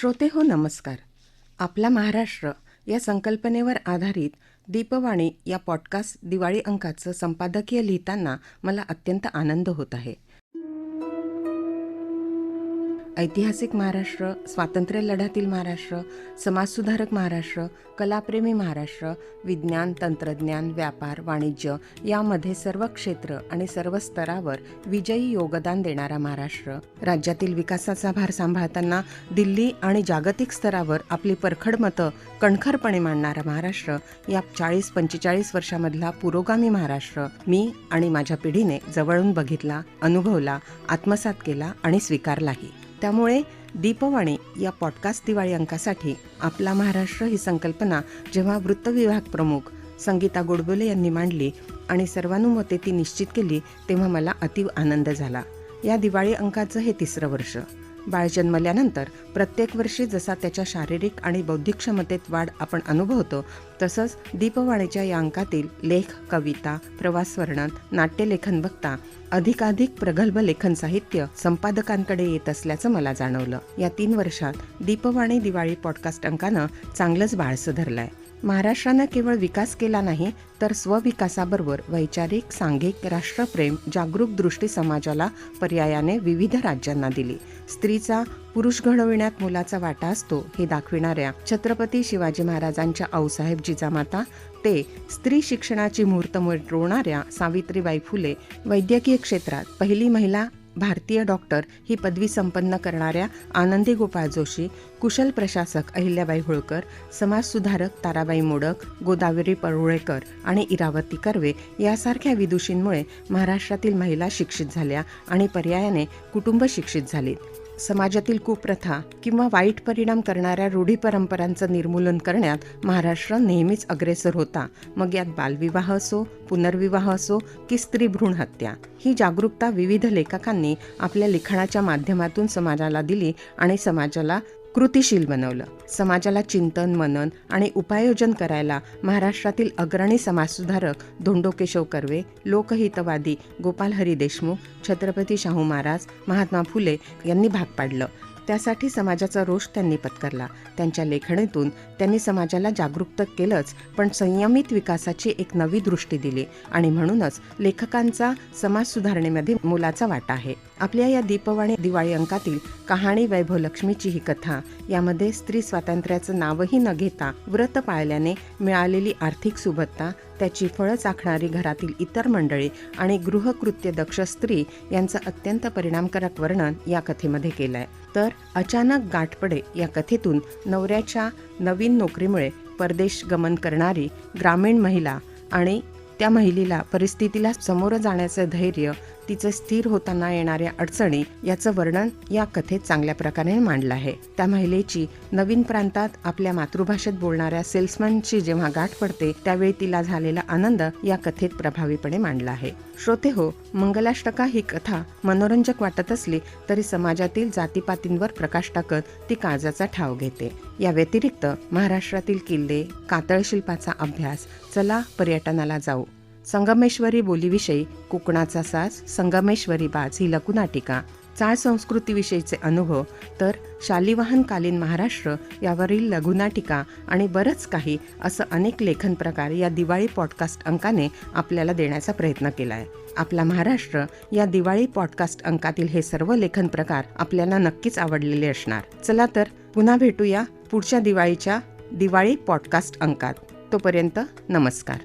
श्रोते हो नमस्कार. आपला महाराष्ट्र या संकल्पनेवर आधारित दीपवाणी या पॉडकास्ट दिवाळी अंकाचं संपादकीय लिहिताना मला अत्यंत आनंद होत आहे. ऐतिहासिक महाराष्ट्र स्वातंत्र्य लढ्यातील महाराष्ट्र समाजसुधारक महाराष्ट्र कलाप्रेमी महाराष्ट्र विज्ञान तंत्रज्ञान व्यापार वाणिज्य यामध्ये सर्व क्षेत्र आणि सर्व स्तरावर विजयी योगदान देणारा महाराष्ट्र. राज्यातील विकासाचा भार सांभाळताना दिल्ली आणि जागतिक स्तरावर आपली परखड मतं कणखरपणे मांडणारा महाराष्ट्र या चाळीस पंचेचाळीस वर्षामधला पुरोगामी महाराष्ट्र मी आणि माझ्या पिढीने जवळून बघितला अनुभवला आत्मसात केला आणि स्वीकारलाही. त्यामुळे दीपवाणी या पॉडकास्ट दिवाळी अंकासाठी आपला महाराष्ट्र ही संकल्पना जेव्हा वृत्तविभाग प्रमुख संगीता गोडबोले यांनी मांडली आणि सर्वानुमते ती निश्चित केली तेव्हा मला अतीव आनंद झाला. या दिवाळी अंकाचं हे तिसरं वर्ष. बाळ जन्मल्यानंतर प्रत्येक वर्षी जसा त्याच्या शारीरिक आणि बौद्धिक क्षमतेत वाढ आपण अनुभवतो तसंच दीपवाणीच्या या अंकातील लेख कविता प्रवास वर्णन नाट्यलेखन बघता अधिकाधिक प्रगल्भ लेखन साहित्य संपादकांकडे येत असल्याचं मला जाणवलं. या तीन वर्षात दीपवाणी दिवाळी पॉडकास्ट अंकानं चांगलंच बाळसं धरलंय महाराष्ट्रानं केवळ विकास केला नाही तर स्वविकासाबरोबर वैचारिक सांघिक राष्ट्रप्रेम जागरूक दृष्टी समाजाला पर्यायाने विविध राज्यांना दिली. स्त्रीचा पुरुष घडविण्यात मुलाचा वाटा असतो हे दाखविणाऱ्या छत्रपती शिवाजी महाराजांच्या आऊसाहेब जिजामाता ते स्त्री शिक्षणाची मुहूर्तमुळे रोवणाऱ्या सावित्रीबाई फुले वैद्यकीय क्षेत्रात पहिली महिला भारतीय डॉक्टर ही पदवी संपन्न करणाऱ्या आनंदी गोपाळ जोशी कुशल प्रशासक अहिल्याबाई होळकर समाजसुधारक ताराबाई मोडक गोदावरी परुळेकर आणि इरावती कर्वे यासारख्या विदुषींमुळे महाराष्ट्रातील महिला शिक्षित झाल्या आणि पर्यायाने कुटुंब शिक्षित झालीत. समाजातील कुप्रथा किंवा वाईट परिणाम करणाऱ्या रूढी परंपरांचं निर्मूलन करण्यात महाराष्ट्र नेहमीच अग्रेसर होता. मग यात बालविवाह असो पुनर्विवाह असो की स्त्री भ्रूण हत्या ही जागरूकता विविध लेखकांनी आपल्या लिखाणाच्या माध्यमातून समाजाला दिली आणि समाजाला कृतिशील बनवलं. समाजाला चिंतन मनन आणि उपाययोजन करायला महाराष्ट्रातील अग्रणी समाजसुधारक धोंडो केशव कर्वे लोकहितवादी गोपाल हरी देशमुख छत्रपती शाहू महाराज महात्मा फुले यांनी भाग पाडलं. त्यासाठी समाजाचा रोष त्यांनी पत्करला. त्यांच्या लेखणीतून त्यांनी समाजाला जागरूक केलंच पण संयमित विकासाची एक नवी दृष्टी दिली आणि म्हणूनच लेखकांचा समाज सुधारणेमध्ये मोलाचा वाटा आहे. आपल्या या दीपवाणी दिवाळी अंकातील कहाणी वैभव लक्ष्मीची ही कथा यामध्ये स्त्री स्वातंत्र्याचं नावही न घेता व्रत पाळल्याने मिळालेली आर्थिक सुबत्ता त्याची फळं चाखणारी घरातील इतर मंडळी आणि गृहकृत्य दक्ष स्त्री यांचं अत्यंत परिणामकारक वर्णन या कथेमध्ये केलंय. तर अचानक गाठपडे या कथेतून नवऱ्याच्या नवीन नोकरीमुळे परदेश गमन करणारी ग्रामीण महिला आणि त्या महिलेला परिस्थितीला सामोरं जाण्याचं धैर्य तिचं स्थिर होताना येणाऱ्या अडचणी याचं वर्णन या कथेत चांगल्या प्रकारे मांडलं आहे. त्या महिलेची नवीन प्रांतात आपल्या मातृभाषेत बोलणाऱ्या सेल्समनची जेव्हा गाठ पडते त्यावेळी तिला झालेला आनंद या कथेत प्रभावीपणे मांडला आहे. श्रोते हो मंगलाष्टका ही कथा मनोरंजक वाटत असली तरी समाजातील जातीपातींवर प्रकाश टाकत ती काळजाचा ठाव घेते. या व्यतिरिक्त महाराष्ट्रातील किल्ले कातळ शिल्पाचा अभ्यास चला पर्यटनाला जाऊ. संगमेश्वरी बोलीविषयी कोकणाचा साज संगमेश्वरी बाज ही लघुनाटिका. चाळ संस्कृतीविषयीचे अनुभव तर शालिवाहनकालीन महाराष्ट्र यावरील लघुनाटिका आणि बरंच काही असं अनेक लेखन प्रकार या दिवाळी पॉडकास्ट अंकाने आपल्याला देण्याचा प्रयत्न केला आहे आपला महाराष्ट्र या दिवाळी पॉडकास्ट अंकातील हे सर्व लेखन प्रकार आपल्याला नक्कीच आवडलेले असणार. चला तर पुन्हा भेटूया पुढच्या दिवाळीच्या दिवाळी पॉडकास्ट अंकात. तोपर्यंत नमस्कार.